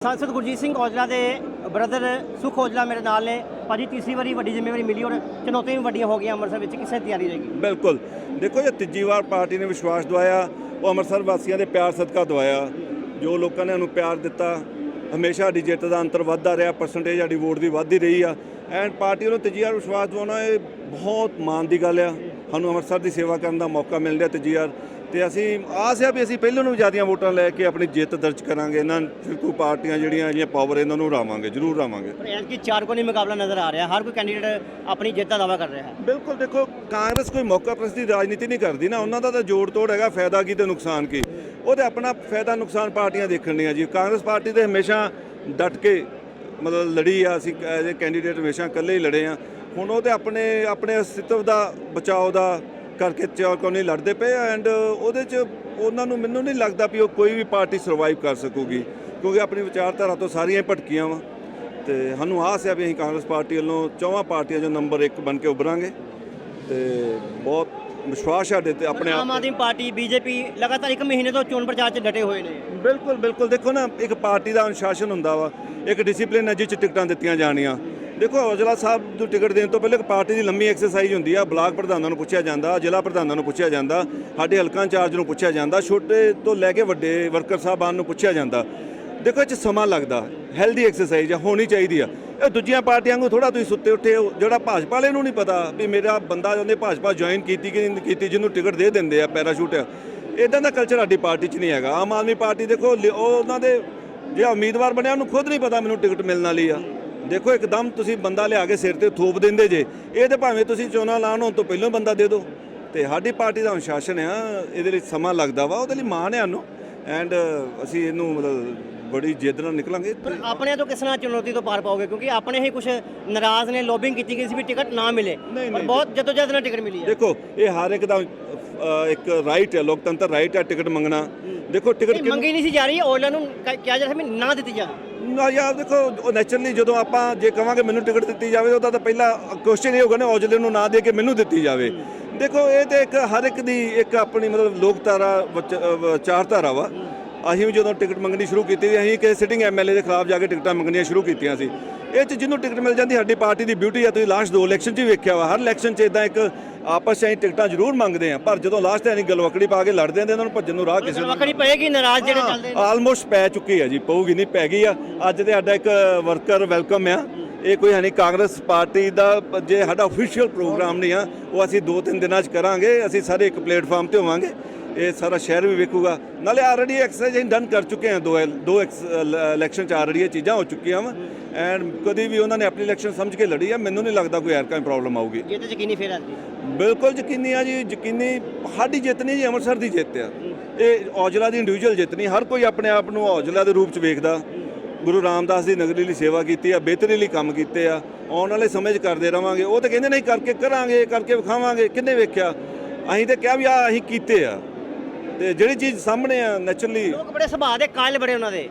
ਸੰਸਦ ਗੁਰਜੀਤ ਸਿੰਘ ਔਜਲਾ ਦੇ ਬ੍ਰਦਰ ਸੁਖ ਔਜਲਾ ਮੇਰੇ ਨਾਲ ਨੇ ਭਾਜੀ ਤੀਸਰੀ ਵਾਰੀ ਵੱਡੀ ਜ਼ਿੰਮੇਵਾਰੀ ਮਿਲੀ ਔਰ ਚੁਣੌਤੀਆਂ ਵੀ ਵੱਡੀਆਂ ਹੋ ਗਈਆਂ ਅੰਮ੍ਰਿਤਸਰ ਵਿੱਚ ਕਿਸੇ ਦੀ ਤਿਆਰੀ ਰਹੇਗੀ ਬਿਲਕੁਲ ਦੇਖੋ ਜੇ ਤੀਜੀ ਵਾਰ ਪਾਰਟੀ ਨੇ ਵਿਸ਼ਵਾਸ ਦਵਾਇਆ ਉਹ ਅੰਮ੍ਰਿਤਸਰ ਵਾਸੀਆਂ ਦੇ ਪਿਆਰ ਸਦਕਾ ਦਵਾਇਆ ਜੋ ਲੋਕਾਂ ਨੇ ਉਹਨੂੰ ਪਿਆਰ ਦਿੱਤਾ ਹਮੇਸ਼ਾ ਸਾਡੀ ਜਿੱਤ ਦਾ ਅੰਤਰ ਵੱਧਦਾ ਰਿਹਾ ਪਰਸੈਂਟੇਜ ਸਾਡੀ ਵੋਟ ਦੀ ਵੱਧਦੀ ਰਹੀ ਆ ਐਂਡ ਪਾਰਟੀ ਨੂੰ ਤੀਜੀ ਵਾਰ ਵਿਸ਼ਵਾਸ ਦਵਾਉਣਾ ਇਹ ਬਹੁਤ ਮਾਣ ਦੀ ਗੱਲ ਆ ਸਾਨੂੰ ਅੰਮ੍ਰਿਤਸਰ ਦੀ ਸੇਵਾ ਕਰਨ ਦਾ ਮੌਕਾ ਮਿਲ ਰਿਹਾ ਤੀਜੀ ਵਾਰ ਤੇ ਅਸੀਂ ਆਸ ਆ ਵੀ ਅਸੀਂ ਪਹਿਲਾਂ ਨੂੰ ਜ਼ਿਆਦੀਆਂ ਵੋਟਾਂ ਲੈ ਕੇ ਆਪਣੀ ਜਿੱਤ ਦਰਜ ਕਰਾਂਗੇ। ਇਹਨਾਂ ਫਿਰਕੂ ਪਾਰਟੀਆਂ ਜਿਹੜੀਆਂ ਜਿਹੜੀਆਂ ਪਾਵਰ ਇਹਨਾਂ ਨੂੰ ਰਾਵਾਂਗੇ ਜ਼ਰੂਰ ਰਾਵਾਂਗੇ ਪਰ ਐਤਕੀ ਚਾਰ ਕੋਨੀ ਮੁਕਾਬਲਾ ਨਜ਼ਰ ਆ ਰਿਹਾ। ਹਰ ਕੋਈ ਕੈਂਡੀਡੇਟ ਆਪਣੀ ਜਿੱਤ ਦਾ ਦਾਅਵਾ ਕਰ ਰਿਹਾ ਹੈ। ਬਿਲਕੁਲ ਦੇਖੋ ਕਾਂਗਰਸ ਕੋਈ ਮੌਕਾ ਪ੍ਰਸਤੀ ਰਾਜਨੀਤੀ ਨਹੀਂ ਕਰਦੀ ਨਾ। ਉਹਨਾਂ ਦਾ ਤਾਂ ਜੋੜ ਤੋੜ ਹੈਗਾ ਫਾਇਦਾ ਕੀ ਤੇ ਨੁਕਸਾਨ ਕੀ। ਉਹਦੇ ਆਪਣਾ ਫਾਇਦਾ ਨੁਕਸਾਨ ਪਾਰਟੀਆਂ ਦੇਖਣੀਆਂ ਜੀ। ਕਾਂਗਰਸ ਪਾਰਟੀ ਤੇ ਹਮੇਸ਼ਾ ਡਟ ਕੇ ਮਤਲਬ ਲੜੀ ਆ। ਅਸੀਂ ਐਜ਼ ਏ ਕੈਂਡੀਡੇਟ ਹਮੇਸ਼ਾ ਇਕੱਲੇ ਹੀ ਲੜੇ ਆ। ਹੁਣ ਉਹ ਤੇ ਆਪਣੇ ਆਪਣੇ ਅਸਤਿਤਵ ਦਾ ਬਚਾਓ ਦਾ ਕਰਕੇ ਨਹੀਂ ਲੜਦੇ ਪਏ ਐਂਡ ਉਹਦੇ ਚ ਉਹਨਾਂ ਨੂੰ ਮੈਨੂੰ ਨਹੀਂ ਲੱਗਦਾ ਵੀ ਉਹ ਕੋਈ ਵੀ ਪਾਰਟੀ ਸਰਵਾਈਵ ਕਰ ਸਕੂਗੀ ਕਿਉਂਕਿ ਆਪਣੀ ਵਿਚਾਰਧਾਰਾ ਤੋਂ ਸਾਰੀਆਂ ਹੀ ਭਟਕੀਆਂ ਵਾ। ਤੇ ਸਾਨੂੰ ਆਸ ਹੈ ਵੀ ਅਸੀਂ ਕਾਂਗਰਸ ਪਾਰਟੀ ਵੱਲੋਂ ਚੌਵਾਂ ਪਾਰਟੀਆਂ 'ਚੋਂ ਨੰਬਰ 1 ਬਣ ਕੇ ਉੱਭਰਾਂਗੇ। ਤੇ ਬਹੁਤ ਵਿਸ਼ਵਾਸ ਸਾਡੇ ਤੇ ਆਪਣੇ ਆਮ ਆਦਮੀ ਪਾਰਟੀ ਬੀਜੇਪੀ ਲਗਾਤਾਰ ਇੱਕ ਮਹੀਨੇ ਤੋਂ ਚੋਣ ਪ੍ਰਚਾਰ 'ਚ ਡਟੇ ਹੋਏ ਨੇ। ਬਿਲਕੁਲ ਬਿਲਕੁਲ। ਦੇਖੋ ਨਾ ਇੱਕ ਪਾਰਟੀ ਦਾ ਅਨੁਸ਼ਾਸਨ ਹੁੰਦਾ ਵਾ। ਇੱਕ ਡਿਸਪਲਿਨ ਹੈ ਜਿਸ 'ਚ ਟਿਕਟਾਂ ਦਿੱਤੀਆਂ ਜਾਣੀਆਂ। ਦੇਖੋ, ਔਜਲਾ ਸਾਹਿਬ ਨੂੰ ਟਿਕਟ ਦੇਣ ਤੋਂ ਪਹਿਲੇ ਇੱਕ ਪਾਰਟੀ ਦੀ ਲੰਮੀ ਐਕਸਰਸਾਈਜ਼ ਹੁੰਦੀ ਆ। ਬਲਾਕ ਪ੍ਰਧਾਨਾਂ ਨੂੰ ਪੁੱਛਿਆ ਜਾਂਦਾ, ਜ਼ਿਲ੍ਹਾ ਪ੍ਰਧਾਨਾਂ ਨੂੰ ਪੁੱਛਿਆ ਜਾਂਦਾ, ਸਾਡੇ ਹਲਕਾ ਇੰਚਾਰਜ ਨੂੰ ਪੁੱਛਿਆ ਜਾਂਦਾ, ਛੋਟੇ ਤੋਂ ਲੈ ਕੇ ਵੱਡੇ ਵਰਕਰ ਸਾਹਿਬਾਨ ਨੂੰ ਪੁੱਛਿਆ ਜਾਂਦਾ। ਦੇਖੋ, ਇਹ 'ਚ ਸਮਾਂ ਲੱਗਦਾ ਹੈਲਦੀ ਐਕਸਰਸਾਈਜ਼ ਆ, ਹੋਣੀ ਚਾਹੀਦੀ ਆ। ਇਹ ਦੂਜੀਆਂ ਪਾਰਟੀਆਂ ਨੂੰ ਥੋੜਾ ਤੁਸੀਂ ਸੁੱਤੇ ਉੱਠੇ ਹੋ, ਜਿਹੜਾ ਭਾਜਪਾ ਵਾਲੇ ਨੂੰ ਨਹੀਂ ਪਤਾ ਵੀ ਮੇਰਾ ਬੰਦਾ ਉਹਨੇ ਭਾਜਪਾ ਜੁਆਇਨ ਕੀਤੀ ਕਿ ਨਹੀਂ ਕੀਤੀ, ਜਿਹਨੂੰ ਟਿਕਟ ਦੇ ਦਿੰਦੇ ਆ ਪੈਰਾਸ਼ੂਟ ਇਦਾਂ ਦਾ ਕਲਚਰ ਸਾਡੀ ਪਾਰਟੀ 'ਚ ਨਹੀਂ ਹੈਗਾ। ਆਮ ਆਦਮੀ ਪਾਰਟੀ ਦੇਖੋ, ਲਿ- ਉਹ ਉਹਨਾਂ ਦੇ, ਜਿਹੜਾ ਉਮੀਦਵਾਰ ਬਣਿਆ, ਉਹਨੂੰ ਖੁਦ ਨਹੀਂ ਪਤਾ ਮੈਨੂੰ ਟਿਕਟ ਮਿਲਣ ਵਾਲੀ ਆ। ਦੇਖੋ ਇੱਕਦਮ ਤੁਸੀਂ ਬੰਦਾ ਲਿਆ ਕੇ ਸਿਰ ਤੇ ਥੋਪ ਦਿੰਦੇ ਜੇ। ਇਹ ਤੇ ਭਾਵੇਂ ਤੁਸੀਂ ਚੋਣਾਂ ਲਾਣ ਹੋਣ ਤੋਂ ਪਹਿਲਾਂ ਬੰਦਾ ਦੇ ਦਿਓ ਤੇ ਸਾਡੀ ਪਾਰਟੀ ਦਾ ਅਨੁਸ਼ਾਸਨ ਆ ਇਹਦੇ ਲਈ ਸਮਾਂ ਲੱਗਦਾ ਵਾ ਉਹਦੇ ਲਈ ਮਾਣ ਹੈ ਸਾਨੂੰ ਐਂਡ ਅਸੀਂ ਇਹਨੂੰ ਮਤਲਬ ਬੜੀ ਜਿੱਦ ਨਾਲ ਨਿਕਲਾਂਗੇ। ਪਰ ਆਪਣੇ ਤੋਂ ਕਿਸ ਤਰ੍ਹਾਂ ਚੁਣੌਤੀ ਤੋਂ ਪਾਰ ਪਾਓਗੇ? ਕਿਉਂਕਿ ਆਪਣੇ ਹੀ ਕੁਝ ਨਾਰਾਜ਼ ਨੇ ਲੋਬਿੰਗ ਕੀਤੀ ਗਈ ਸੀ ਵੀ ਟਿਕਟ ਨਾ ਮਿਲੇ। ਪਰ। ਬਹੁਤ ਜਦੋਜਹਿਦ ਨਾਲ ਟਿਕਟ ਮਿਲੀ ਹੈ। ਦੇਖੋ ਇਹ ਹਰ ਇੱਕ ਦਾ ਇੱਕ ਰਾਈਟ ਹੈ ਲੋਕਤੰਤਰ ਰਾਈਟ ਹੈ ਟਿਕਟ ਮੰਗਣਾ। ਦੇਖੋ ਟਿਕਟ ਇਹ ਮੰਗੀ ਨਹੀਂ ਸੀ ਜਾ ਰਹੀ ਔਜਲਾ ਨੂੰ ਕ- ਕਿਹਾ ਜਾ ਰਿਹਾ ਵੀ ਨਾ ਦਿੱਤੀ ਜਾਵੇ। ਨਾ ਯਾਰ ਦੇਖੋ ਉਹ ਨੈਚੁਰਲੀ ਜਦੋਂ ਆਪਾਂ ਜੇ ਕਵਾਂਗੇ ਮੈਨੂੰ ਟਿਕਟ ਦਿੱਤੀ ਜਾਵੇ ਉਹਦਾ ਤਾਂ ਪਹਿਲਾ ਕੁਐਸਚਨ ਇਹ ਹੋਗਾ ਨਾ ਔਜਲੇ ਨੂੰ ਨਾ ਦੇ ਕੇ ਮੈਨੂੰ ਦਿੱਤੀ ਜਾਵੇ। ਦੇਖੋ ਇਹ ਤੇ ਇੱਕ ਹਰ ਇੱਕ ਦੀ ਇੱਕ ਆਪਣੀ ਮਤਲਬ ਲੋਕਧਾਰਾ ਵਿਚ- ਅ, ਵਿਚਾਰਧਾਰਾ ਵਾ। ਅਸੀਂ ਵੀ ਜਦੋਂ ਟਿਕਟ ਮੰਗਣੀ ਸ਼ੁਰੂ ਕੀਤੀ ਸੀ, ਅਸੀਂ ਕਿਸੇ ਸਿਟਿੰਗ ਐਮਐਲਏ ਦੇ ਖਿਲਾਫ ਜਾ ਕੇ ਟਿਕਟਾਂ ਮੰਗਣੀਆਂ ਸ਼ੁਰੂ ਕੀਤੀਆਂ ਸੀ। ਇਹ ਚ ਜਿਹਨੂੰ ਟਿਕਟ ਮਿਲ ਜਾਂਦੀ ਸਾਡੀ ਪਾਰਟੀ ਦੀ ਬਿਊਟੀ ਆ ਤੁਸੀਂ ਲਾਸਟ ਦੋ ਇਲੈਕਸ਼ਨ 'ਚ ਹੀ ਵੇਖਿਆ ਵਾ। ਹਰ ਇਲੈਕਸ਼ਨ 'ਚ ਇਦਾਂ ਇੱਕ ਆਪਸ 'ਚ ਟਿਕਟਾਂ ਜ਼ਰੂਰ ਮੰਗਦੇ ਆ ਪਰ ਜਦੋਂ ਲਾਸਟ ਅਸੀਂ ਗਲਵਕੜੀ ਪਾ ਕੇ ਲੜਦੇ ਆਂ ਤੇ ਇਹਨਾਂ ਨੂੰ ਭੱਜਣ ਨੂੰ ਰਾਹ ਕਿਸੇ ਨੂੰ ਵਕੜੀ ਪਏਗੀ ਨਾਰਾਜ਼ ਜਿਹੜੇ ਚੱਲਦੇ ਨੇ। ਆਲਮੋਸਟ ਪੈ ਚੁੱਕੀ ਹੈ ਜੀ ਪਊਗੀ ਨਹੀਂ ਪੈ ਗਈ ਆ। ਅੱਜ ਤੇ ਸਾਡਾ ਇੱਕ ਵਰਕਰ ਵੈਲਕਮ ਆ। ਇਹ ਕੋਈ ਹੈ ਨਹੀਂ ਕਾਂਗਰਸ ਪਾਰਟੀ ਦਾ ਜੇ ਸਾਡਾ ਅਫੀਸ਼ੀਅਲ ਪ੍ਰੋਗਰਾਮ ਨਹੀਂ ਆ ਉਹ ਅਸੀਂ ਦੋ ਤਿੰਨ ਦਿਨਾਂ 'ਚ ਕਰਾਂਗੇ ਅਸੀਂ ਸਾਰੇ ਇੱਕ ਪਲੇਟਫਾਰਮ ਤੇ ਹੋਵਾਂਗੇ। ਇਹ ਸਾਰਾ ਸ਼ਹਿਰ ਵੀ ਵੇਖੂਗਾ। ਨਾਲੇ ਆਲਰੇਡੀ ਐਕਸਰਸਾਈਜ਼ ਅਸੀਂ ਡਨ ਕਰ ਚੁੱਕੇ ਹਾਂ ਦੋ ਦੋ ਇਲੈਕਸ਼ਨ ਚ ਆਲਰੇਡੀ ਇਹ ਚੀਜ਼ਾਂ ਹੋ ਚੁੱਕੀਆਂ ਵਾ। ਐਂਡ ਕਦੀ ਵੀ ਉਹਨਾਂ ਨੇ ਆਪਣੀ ਇਲੈਕਸ਼ਨ ਸਮਝ ਕੇ ਲੜੀ ਆ ਮੈਨੂੰ ਨਹੀਂ ਲੱਗਦਾ ਕੋਈ ਐਰਕਾਂ ਪ੍ਰੋਬਲਮ ਆਊਗੀ। ਇਹ ਤਾਂ ਯਕੀਨੀ ਫੇਰ ਆਦੀ ਬਿਲਕੁਲ ਯਕੀਨੀ ਆ ਜੀ ਯਕੀਨੀ ਸਾਡੀ ਜਿੱਤ ਨਹੀਂ ਜੀ ਅੰਮ੍ਰਿਤਸਰ ਦੀ ਜਿੱਤ ਆ। ਇਹ ਔਜਲਾ ਦੀ ਇੰਡੀਵਿਜੂਅਲ ਜਿੱਤ ਨਹੀਂ ਹਰ ਕੋਈ ਆਪਣੇ ਆਪ ਨੂੰ ਔਜਲਾ ਦੇ ਰੂਪ ਚ ਵੇਖਦਾ। ਗੁਰੂ ਰਾਮਦਾਸ ਦੀ ਨਗਰੀ ਲਈ ਸੇਵਾ ਕੀਤੀ ਆ ਬਿਹਤਰੀ ਲਈ ਕੰਮ ਕੀਤੇ ਆ। ਆਉਣ ਵਾਲੇ ਸਮੇਂ 'ਚ ਕਰਦੇ ਰਵਾਂਗੇ। ਉਹ ਤਾਂ ਕਹਿੰਦੇ ਨਹੀਂ ਕਰਕੇ ਕਰਾਂਗੇ ਕਰਕੇ ਵਿਖਾਵਾਂਗੇ। ਕਿੰਨੇ ਵੇਖਿਆ? ਅਸੀਂ ਤਾਂ ਕਿਹਾ ਵੀ ਆ ਅਸੀਂ ਕੀਤੇ ਆ। ਤੇ ਜਿਹੜੀ ਚੀਜ਼ ਸਾਹਮਣੇ ਆ ਨੈਚੁਰਲੀ ਲੋਕ ਬੜੇ ਸੁਭਾਅ ਦੇ ਕਾਇਲ ਬੜੇ ਉਹਨਾਂ ਦੇ।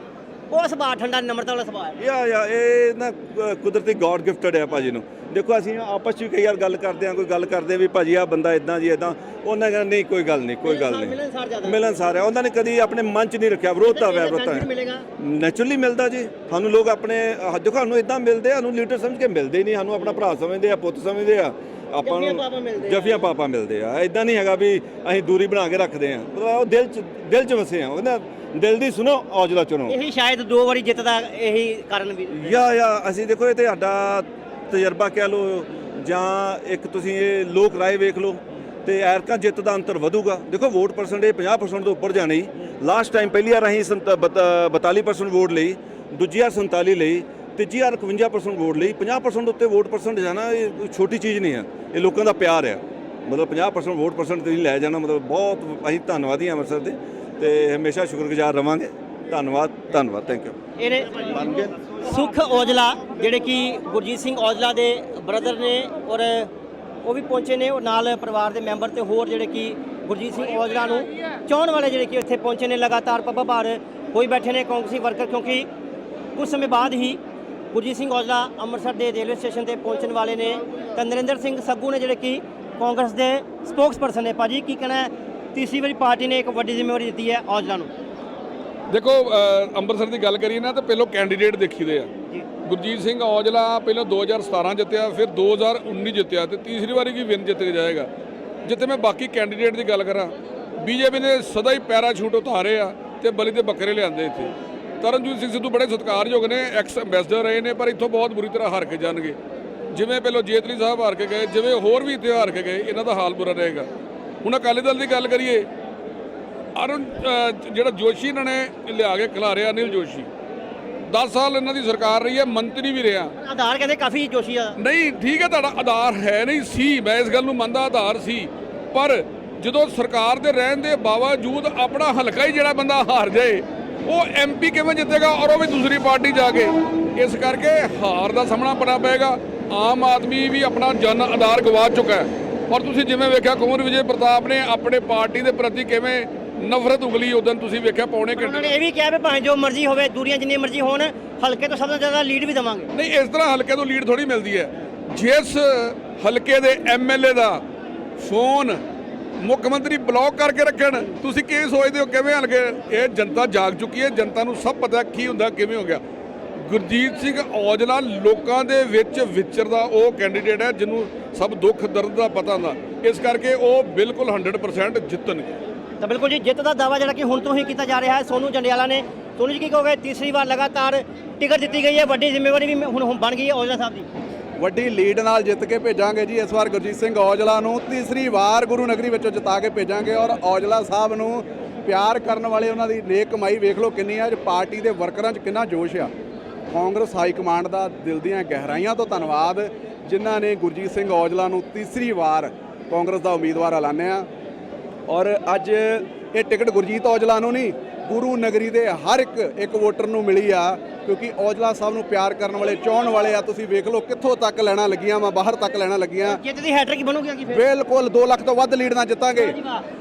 ਉਹ ਸੁਭਾਅ ਠੰਡਾ ਨਮਰਤਾ ਵਾਲਾ ਸੁਭਾਅ ਹੈ। ਯਾ ਯਾ ਇਹ ਨਾ ਅ, ਕੁਦਰਤੀ ਗੋਡ ਗਿਫਟਡ ਹੈ ਭਾਜੀ ਨੂੰ। ਦੇਖੋ ਅਸੀਂ ਆਪਸ ਚ ਵੀ ਕਈ ਵਾਰ ਗੱਲ ਕਰਦੇ ਆ ਕੋਈ ਗੱਲ ਕਰਦੇ ਵੀ ਭਾਜੀ ਆ ਬੰਦਾ ਇਦਾਂ ਜੀ ਇਦਾਂ ਉਹਨਾਂ ਕਹਿੰਦਾ ਨਹੀਂ ਕੋਈ ਗੱਲ ਨਹੀਂ ਕੋਈ ਗੱਲ ਨਹੀਂ। ਮਿਲਣਸਾਰ ਜ਼ਿਆਦਾ। ਮਿਲਣ ਸਾਰਿਆ ਉਹਨਾਂ ਨੇ ਕਦੀ ਆਪਣੇ ਮਨ ਚ ਨਹੀਂ ਰੱਖਿਆ ਵਿਰੋਧਤਾ ਵੈ ਵਿਰੋਧਤਾ ਬੈਨੀਫਿਟ ਮਿਲੇਗਾ। ਨੈਚੁਰਲੀ ਮਿਲਦਾ ਜੀ। ਸਾਨੂੰ ਲੋਕ ਆਪਣੇ ਆਹ ਦੇਖੋ ਸਾਨੂੰ ਇਦਾਂ ਮਿਲਦੇ ਆ ਸਾਨੂੰ ਲੀਡਰ ਸਮਝ ਕੇ ਮਿਲਦੇ ਹੀ ਨਹੀਂ। ਸਾਨੂੰ ਆਪਣਾ ਭਰਾ ਸਮਝਦੇ ਆ ਪੁੱਤ ਸਮਝਦੇ ਆ। ਆਪਾਂ ਨੂੰ। ਜਫੀਆਂ ਪਾਪਾ ਮਿਲਦੇ ਆ। ਇਦਾਂ ਨਹੀਂ ਹੈਗਾ ਵੀ ਅਸੀਂ ਦੂਰੀ ਬਣਾ ਕੇ ਰੱਖਦੇ ਆ ਮਤਲਬ ਉਹ ਦਿਲ ਚ ਦਿਲ ਚ ਵਸੇ ਆ। ਉਹਦਾ ਦਿਲ ਦੀ ਸੁਣੋ ਔਜਲਾ ਚੁਣੋ। ਇਹੀ ਸ਼ਾਇਦ ਦੋ ਵਾਰੀ ਜਿੱਤ ਦਾ ਇਹੀ ਕਾਰਨ ਵੀ ਯਾ ਯਾ ਅਸੀਂ ਦੇਖੋ ਇਹ ਤੇ ਸਾਡਾ ਤਜਰਬਾ ਕਹਿ ਲਓ ਜਾਂ ਇੱਕ ਤੁਸੀਂ ਇਹ ਲੋਕ ਰਾਏ ਵੇਖ ਲਓ ਤੇ ਐਰਕਾ ਜਿੱਤ ਦਾ ਅੰਤਰ ਵਧੂਗਾ। ਦੇਖੋ ਵੋਟ ਪਰਸੈਂਟੇਜ 50% ਤੋਂ ਉੱਪਰ ਜਾਣੀ। ਲਾਸਟ ਟਾਈਮ ਪਹਿਲੀ ਵਾਰ ਅਸੀਂ ਸੰਤ- ਬਤ- 42% ਵੋਟ ਲਈ ਦੂਜੀ ਵਾਰ 47 ਲਈ। ਤੀਜੀ ਵਾਰ 51% ਵੋਟ ਲਈ 50% ਉੱਤੇ ਵੋਟ ਪਰਸੈਂਟ ਜਾਣਾ, ਇਹ ਕੋਈ ਛੋਟੀ ਚੀਜ਼ ਨਹੀਂ ਹੈ ਇਹ ਲੋਕਾਂ ਦਾ ਪਿਆਰ ਹੈ ਮਤਲਬ 50% ਵੋਟ ਪਰਸੈਂਟ ਤੁਸੀਂ ਲੈ ਜਾਣਾ, ਮਤਲਬ ਬਹੁਤ ਅਸੀਂ ਧੰਨਵਾਦੀ ਹਾਂ ਅੰਮ੍ਰਿਤਸਰ ਦੇ। ਤੇ ਹਮੇਸ਼ਾ ਸ਼ੁਕਰਗੁਜ਼ਾਰ ਰਵਾਂਗੇ। ਧੰਨਵਾਦ ਧੰਨਵਾਦ ਥੈਂਕ ਯੂ ਇਹਨੇ ਸੁਖ ਔਜਲਾ, ਜਿਹੜੇ ਕਿ ਗੁਰਜੀਤ ਸਿੰਘ ਔਜਲਾ ਦੇ ਬ੍ਰਦਰ ਨੇ ਔਰ ਉਹ ਵੀ ਪਹੁੰਚੇ ਨੇ, ਉਹ ਨਾਲ ਪਰਿਵਾਰ ਦੇ ਮੈਂਬਰ ਤੇ ਹੋਰ ਜਿਹੜੇ ਕਿ ਗੁਰਜੀਤ ਸਿੰਘ ਔਜਲਾ ਨੂੰ ਚਾਹਣ ਵਾਲੇ ਜਿਹੜੇ ਕਿ ਇੱਥੇ ਪਹੁੰਚੇ ਨੇ, ਲਗਾਤਾਰ ਪੱਬਾ ਭਾਰ ਹੋਈ ਬੈਠੇ ਨੇ ਕਾਂਗਰਸੀ ਵਰਕਰ, ਕਿਉਂਕਿ ਕੁਝ ਸਮੇਂ ਬਾਅਦ ਹੀ ਗੁਰਜੀਤ ਸਿੰਘ ਔਜਲਾ ਅੰਮ੍ਰਿਤਸਰ ਦੇ ਰੇਲਵੇ ਸਟੇਸ਼ਨ ਤੇ ਪਹੁੰਚਣ ਵਾਲੇ ਨੇ ਤਾਂ ਨਰਿੰਦਰ ਸਿੰਘ ਸੱਗੂ ਨੇ ਜਿਹੜੇ ਕਿ ਕਾਂਗਰਸ ਦੇ ਸਪੋਕਸਪਰਸਨ ਨੇ ਭਾਜੀ ਕੀ ਕਹਿਣਾ ਹੈ? ਤੀਸਰੀ ਵਾਰੀ ਪਾਰਟੀ ਨੇ ਇੱਕ ਵੱਡੀ ਜ਼ਿੰਮੇਵਾਰੀ ਦਿੱਤੀ ਹੈ ਔਜਲਾ ਨੂੰ। ਦੇਖੋ ਅੰਮ੍ਰਿਤਸਰ ਦੀ ਗੱਲ ਕਰੀਏ ਨਾ ਤਾਂ ਪਹਿਲਾਂ ਕੈਂਡੀਡੇਟ ਦੇਖੀਦੇ ਆ। ਗੁਰਜੀਤ ਸਿੰਘ ਔਜਲਾ ਪਹਿਲਾਂ 2017 ਜਿੱਤਿਆ ਫਿਰ 2019 ਜਿੱਤਿਆ ਤੇ ਤੀਸਰੀ ਵਾਰੀ ਵੀ ਵਿਨ ਜਿੱਤ ਕੇ ਜਾਏਗਾ? ਜਿੱਥੇ ਮੈਂ ਬਾਕੀ ਕੈਂਡੀਡੇਟ ਦੀ ਗੱਲ ਕਰਾਂ ਬੀਜੇਪੀ ਨੇ ਸਦਾ ਹੀ ਪੈਰਾਸ਼ੂਟ ਉਤਾਰੇ ਆ ਤੇ ਬਲੀ ਦੇ ਬੱਕਰੇ ਲਿਆਂਦੇ ਇੱਥੇ। ਤਰਨਜੀਤ ਸਿੰਘ ਸਿੱਧੂ ਬੜੇ ਸਤਿਕਾਰਯੋਗ ਨੇ ਐਕਸ ਐਂਬੈਸਡਰ ਰਹੇ ਨੇ ਪਰ ਇੱਥੋਂ ਬਹੁਤ ਬੁਰੀ ਤਰ੍ਹਾਂ ਹਾਰ ਕੇ ਜਾਣਗੇ। ਜਿਵੇਂ ਪਹਿਲਾਂ ਜੇਤਲੀ ਸਾਹਿਬ ਹਾਰ ਕੇ ਗਏ ਜਿਵੇਂ ਹੋਰ ਵੀ ਇੱਥੇ ਹਾਰ ਕੇ ਗਏ ਇਹਨਾਂ ਦਾ ਹਾਲ ਬੁਰਾ ਰਹੇਗਾ। ਹੁਣ ਅਕਾਲੀ ਦਲ ਦੀ ਗੱਲ ਕਰੀਏ ਅਰੁਣ ਜਿਹੜਾ ਜੋਸ਼ੀ ਇਹਨਾਂ ਨੇ ਲਿਆ ਕੇ ਖਿਲਾਰਿਆ ਅਨਿਲ ਜੋਸ਼ੀ। 10 ਸਾਲ ਇਹਨਾਂ ਦੀ ਸਰਕਾਰ ਰਹੀ ਹੈ ਮੰਤਰੀ ਵੀ ਰਿਹਾ। ਆਧਾਰ ਕਹਿੰਦੇ ਕਾਫੀ ਜੋਸ਼ੀ ਆ। ਨਹੀਂ ਠੀਕ ਹੈ ਤੁਹਾਡਾ ਆਧਾਰ ਹੈ ਨਹੀਂ ਸੀ ਮੈਂ ਇਸ ਗੱਲ ਨੂੰ ਮੰਨਦਾ ਆਧਾਰ ਸੀ। ਪਰ ਜਦੋਂ ਸਰਕਾਰ ਦੇ ਰਹਿਣ ਦੇ ਬਾਵਜੂਦ ਆਪਣਾ ਹਲਕਾ ਹੀ ਜਿਹੜਾ ਬੰਦਾ ਹਾਰ ਜਾਏ ਉਹ ਐਮਪੀ ਕਿਵੇਂ ਜਿੱਤੇਗਾ ਔਰ ਉਹ ਵੀ ਦੂਸਰੀ ਪਾਰਟੀ ਜਾ ਕੇ। ਇਸ ਕਰਕੇ ਹਾਰ ਦਾ ਸਾਹਮਣਾ ਕਰਨਾ ਪਏਗਾ। ਆਮ ਆਦਮੀ ਵੀ ਆਪਣਾ ਜਨ ਆਧਾਰ ਗਵਾ ਚੁੱਕਾ ਹੈ। ਔਰ ਤੁਸੀਂ ਜਿਵੇਂ ਵੇਖਿਆ ਕੁੰਵਰ ਵਿਜੇ ਪ੍ਰਤਾਪ ਨੇ ਆਪਣੇ ਪਾਰਟੀ ਦੇ ਪ੍ਰਤੀ ਕਿਵੇਂ ਨਫ਼ਰਤ ਉਗਲੀ ਉਦੋਂ ਤੁਸੀਂ ਵੇਖਿਆ ਪੌਣੇ ਉਹਨਾਂ ਘੰਟੇ ਨੇ ਇਹ ਵੀ ਕਿਹਾ ਵੀ ਭਾਵੇਂ ਜੋ ਮਰਜ਼ੀ ਹੋਵੇ ਦੂਰੀਆਂ ਜਿੰਨੀਆਂ ਮਰਜ਼ੀ ਹੋਣ ਹਲਕੇ ਤੋਂ ਸਭ ਤੋਂ ਜ਼ਿਆਦਾ ਲੀਡ ਵੀ ਦੇਵਾਂਗੇ। ਨਹੀਂ ਇਸ ਤਰ੍ਹਾਂ ਹਲਕੇ ਤੋਂ ਲੀਡ ਥੋੜੀ ਮਿਲਦੀ ਹੈ। ਜਿਸ ਹਲਕੇ ਦੇ ਐਮਐਲਏ ਦਾ ਫੋਨ ਮੁੱਖ ਮੰਤਰੀ ਬਲੌਕ ਕਰਕੇ ਰੱਖਣ। ਤੁਸੀਂ ਕੀ ਸੋਚਦੇ ਹੋ? ਕਿਵੇਂ ਹਲਕੇ ਇਹ ਜਨਤਾ ਜਾਗ ਚੁੱਕੀ ਹੈ? ਜਨਤਾ ਨੂੰ ਸਭ ਪਤਾ ਕੀ ਹੁੰਦਾ, ਕਿਵੇਂ ਹੋ ਗਿਆ? ਗੁਰਜੀਤ ਸਿੰਘ ਔਜਲਾ ਲੋਕਾਂ ਦੇ ਵਿੱਚ ਵਿਚਰਦਾ, ਉਹ ਕੈਂਡੀਡੇਟ ਹੈ ਜਿਹਨੂੰ ਸਭ ਦੁੱਖ, ਦਰਦ ਦਾ ਪਤਾ ਹੁੰਦਾ। ਇਸ ਕਰਕੇ ਉਹ ਬਿਲਕੁਲ 100% ਜਿੱਤਣਗੇ। ਤਾਂ ਬਿਲਕੁਲ ਜੀ, ਜਿੱਤ ਦਾ ਦਾਵਾ ਜਿਹੜਾ ਕਿ ਹੁਣ ਤੋਂ ਹੀ ਕੀਤਾ ਜਾ ਰਿਹਾ ਹੈ। ਸੋਨੂ ਜੰਡਿਆਲਾ ਨੇ, ਸੋਨੂ ਜੀ ਕੀ ਕਹੋਗੇ? ਤੀਸਰੀ ਵਾਰ ਲਗਾਤਾਰ ਟਿਕਟ ਦਿੱਤੀ ਗਈ ਹੈ। ਵੱਡੀ ਜ਼ਿੰਮੇਵਾਰੀ ਵੀ ਹੁਣ ਬਣ ਗਈ ਹੈ ਔਜਲਾ ਸਾਹਿਬ ਦੀ। ਵੱਡੀ ਲੀਡ ਨਾਲ ਜਿੱਤ ਕੇ ਭੇਜਾਂਗੇ ਜੀ। ਇਸ ਵਾਰ ਗੁਰਜੀਤ ਸਿੰਘ ਔਜਲਾ ਨੂੰ ਤੀਸਰੀ ਵਾਰ ਗੁਰੂ ਨਗਰੀ ਵਿੱਚੋਂ ਜਿਤਾ ਕੇ ਭੇਜਾਂਗੇ ਔਰ ਔਜਲਾ ਸਾਹਿਬ ਨੂੰ ਪਿਆਰ ਕਰਨ ਵਾਲੇ ਉਹਨਾਂ ਦੀ ਨੇਕ ਕਮਾਈ ਵੇਖ ਲਓ ਕਿੰਨੀ ਆ। ਅੱਜ ਪਾਰਟੀ ਦੇ ਵਰਕਰਾਂ 'ਚ ਕਿੰਨਾ ਜੋਸ਼ ਆ। ਕਾਂਗਰਸ ਹਾਈ ਕਮਾਂਡ ਦਾ ਦਿਲ ਦੀਆਂ ਗਹਿਰਾਈਆਂ ਤੋਂ ਧੰਨਵਾਦ, ਜਿਨ੍ਹਾਂ ਨੇ ਗੁਰਜੀਤ ਸਿੰਘ ਔਜਲਾ ਨੂੰ ਤੀਸਰੀ ਵਾਰ ਕਾਂਗਰਸ ਦਾ ਉਮੀਦਵਾਰ ਐਲਾਨਿਆ। ਔਰ ਅੱਜ ਇਹ ਟਿਕਟ ਗੁਰਜੀਤ ਔਜਲਾ ਨੂੰ ਨਹੀਂ ਗੁਰੂ ਨਗਰੀ ਦੇ ਹਰ ਇੱਕ ਇੱਕ ਵੋਟਰ ਨੂੰ ਮਿਲੀ ਆ ਕਿਉਂਕਿ ਔਜਲਾ ਸਾਹਿਬ ਨੂੰ ਪਿਆਰ ਕਰਨ ਵਾਲੇ ਚਾਹਣ ਵਾਲੇ ਆ ਤੁਸੀਂ ਵੇਖ ਲਓ ਕਿੱਥੋਂ ਤੱਕ ਲੈਣਾ ਲੱਗੀਆਂ ਵਾ ਬਾਹਰ ਤੱਕ ਲੈਣਾ ਲੱਗੀਆਂ। ਜਿੱਤ ਦੀ ਹੈਟ੍ਰਿਕ ਬਣੂਗੀ ਅੱਗੇ ਫਿਰ? ਬਿਲਕੁਲ 2 ਲੱਖ ਤੋਂ ਵੱਧ ਲੀਡ ਨਾਲ ਜਿੱਤਾਂਗੇ।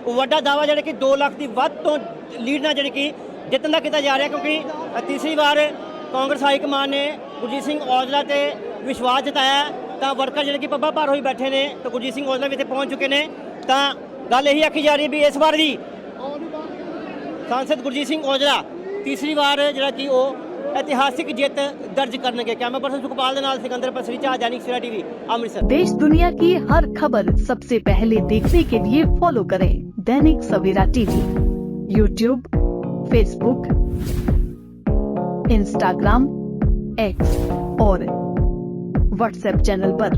ਵੱਡਾ ਦਾਵਾ ਜਿਹੜਾ ਕਿ 2 ਲੱਖ ਦੀ ਵੱਧ ਤੋਂ ਲੀਡ ਨਾਲ ਜਿਹੜੀ ਕਿ ਜਿੱਤਣ ਦਾ ਕੀਤਾ ਜਾ ਰਿਹਾ ਕਿਉਂਕਿ ਤੀਸਰੀ ਵਾਰ ਕਾਂਗਰਸ ਹਾਈ ਕਮਾਨ ਨੇ ਗੁਰਜੀਤ ਸਿੰਘ ਔਜਲਾ ਤੇ ਵਿਸ਼ਵਾਸ ਜਤਾਇਆ। ਤਾਂ ਵਰਕਰ ਜਿਹੜੇ ਕਿ ਪੱਬਾ ਭਾਰ ਹੋਈ ਬੈਠੇ ਨੇ ਤਾਂ ਗੁਰਜੀਤ ਸਿੰਘ ਔਜਲਾ ਵੀ ਇੱਥੇ ਪਹੁੰਚ ਚੁੱਕੇ ਨੇ। ਤਾਂ ਗੱਲ ਇਹੀ ਆਖੀ ਜਾ ਰਹੀ ਵੀ ਇਸ ਵਾਰ ਵੀ ਸਾਂਸਦ ਗੁਰਜੀਤ ਸਿੰਘ ਔਜਲਾ ਤੀਸਰੀ ਵਾਰ ਜਿਹੜਾ ਕਿ ਉਹ ਇਤਿਹਾਸਿਕ ਜਿੱਤ ਦਰਜ ਕਰਨਗੇ ਕੈਮਰਾ ਪਰਸਨ ਸੁਖਪਾਲ ਦੇ ਨਾਲ ਸਿਕੰਦਰ ਪਸਰੀਚਾ दैनिक सवेरा टीवी अमृतसर देश दुनिया की हर खबर सबसे पहले देखने के लिए फॉलो करें Dainik Savera TV YouTube Facebook Instagram X और व्हाट्सएप चैनल पर।